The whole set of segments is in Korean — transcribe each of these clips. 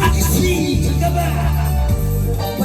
아저씨 잠깐만 버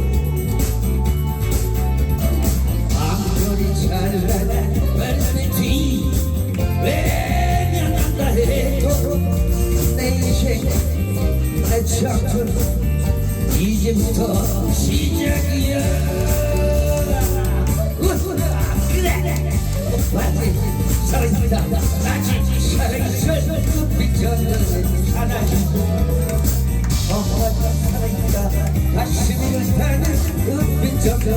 내 챕터 이제부터 시작이야. 우후라, 그래. 오빠지 살아있다. 아직 살아있어 빛저는 하나님 오빠지 살아있다. 가슴이 불타는 빛저는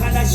하나님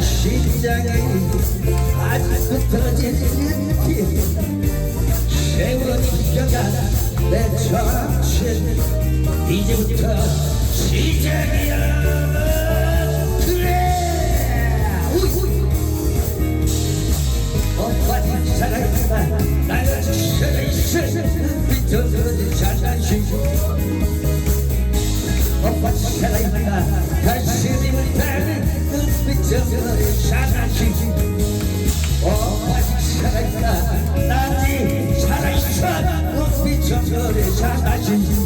심장이 아직도 터지는 내 정신 이제부터 시작이야 그래 우이. 오빠지 살아있다 나는 살아있어 비춰주는 자존심 오빠 살아있다 가슴이 불타는 눈빛으로 사라지지 오빠 살아있다 사라지지